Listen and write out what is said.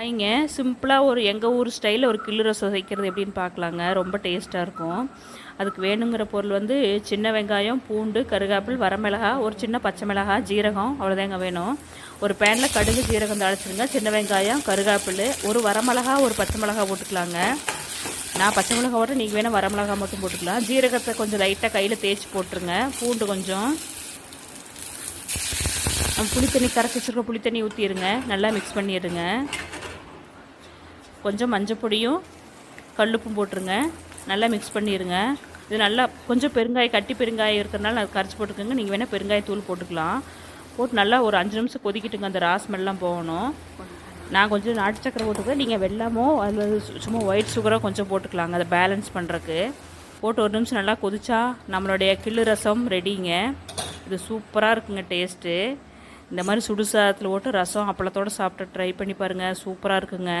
ஐங்க சிம்பிளாக ஒரு எங்கள் ஊர் ஸ்டைலில் ஒரு கிள்ளு ரசம் வைக்கிறது எப்படின்னு பார்க்கலாங்க ரொம்ப டேஸ்ட்டாக இருக்கும். அதுக்கு வேணுங்கிற பொருள் வந்து சின்ன வெங்காயம் பூண்டு கருகாப்பில் வரமிளகா ஒரு சின்ன பச்சை மிளகாய் ஜீரகம் அவ்வளோதாங்க வேணும். ஒரு பேனில் கடுகு ஜீரகம் தாளிச்சிருங்க. சின்ன வெங்காயம் கருகாப்பில் ஒரு வரமிளகா ஒரு பச்சை மிளகா போட்டுக்கலாங்க. நான் பச்சை மிளகா போட்டு நீங்கள் வேணால் வரமிளகா மட்டும் போட்டுக்கலாம். ஜீரகத்தை கொஞ்சம் லைட்டாக கையில் தேய்ச்சி போட்டுருங்க. பூண்டு கொஞ்சம். புளி தண்ணி கரைச்சி வச்சுருக்க புளி தண்ணி ஊற்றிடுங்க நல்லா மிக்ஸ் பண்ணிடுங்க. கொஞ்சம் மஞ்சள் பொடியும் கல்லுப்பும் போட்டுருங்க. நல்லா மிக்ஸ் பண்ணிடுங்க இது நல்லா கொஞ்சம் பெருங்காயம் கட்டி பெருங்காயம் இருக்கிறனால நான் கரைச்சி போட்டுக்கோங்க. நீங்கள் வேணால் பெருங்காயத்தூள் போட்டுக்கலாம். போட்டு நல்லா ஒரு அஞ்சு நிமிஷம் கொதிக்கிட்டுங்க. அந்த ராஸ்மெல்லாம் போகணும். நான் கொஞ்சம் நாட்டு சக்கரை போட்டுக்கிறேன். நீங்கள் வெள்ளமோ அல்லது சும்மா ஒயிட் சுகரோ கொஞ்சம் போட்டுக்கலாங்க. அதை பேலன்ஸ் பண்ணுறக்கு போட்டு ஒரு நிமிஷம் நல்லா கொதிச்சா நம்மளுடைய கிள்ளு ரசம் ரெடிங்க இது சூப்பராக இருக்குங்க டேஸ்ட்டு இந்த மாதிரி சுடுசாதத்தில் போட்டு ரசம் அப்பளத்தோடு சாப்பிட்டு ட்ரை பண்ணி பாருங்கள் சூப்பராக இருக்குங்க.